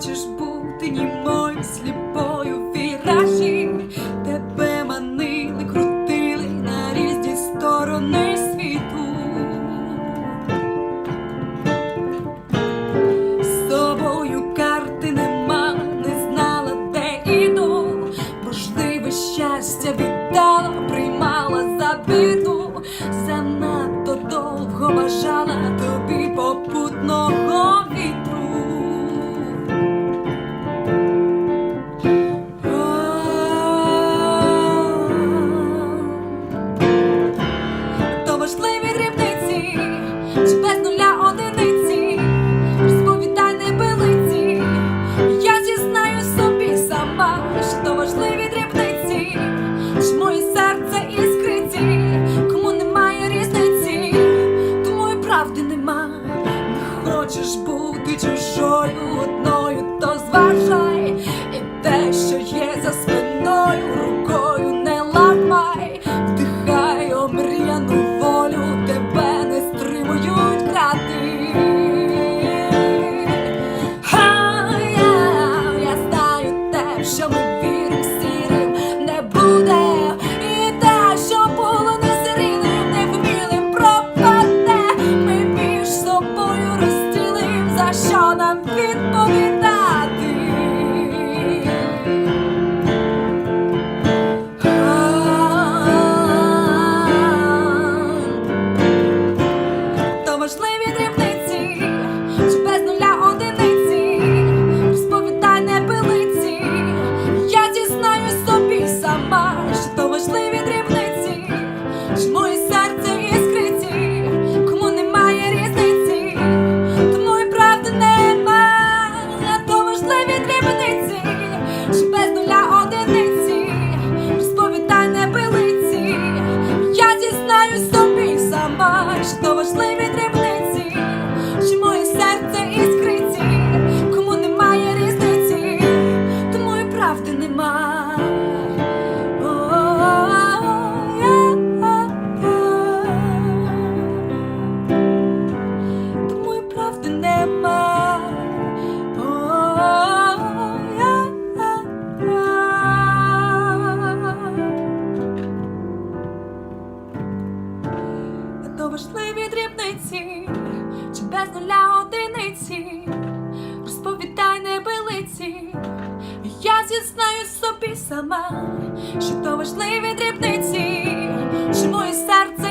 хочешь, будь ты не мой te faz no. bakit pa без нуля одиниці, розповідай небелиці, я зізнаю собі сама, що то важливі дрібниці, що моє серце.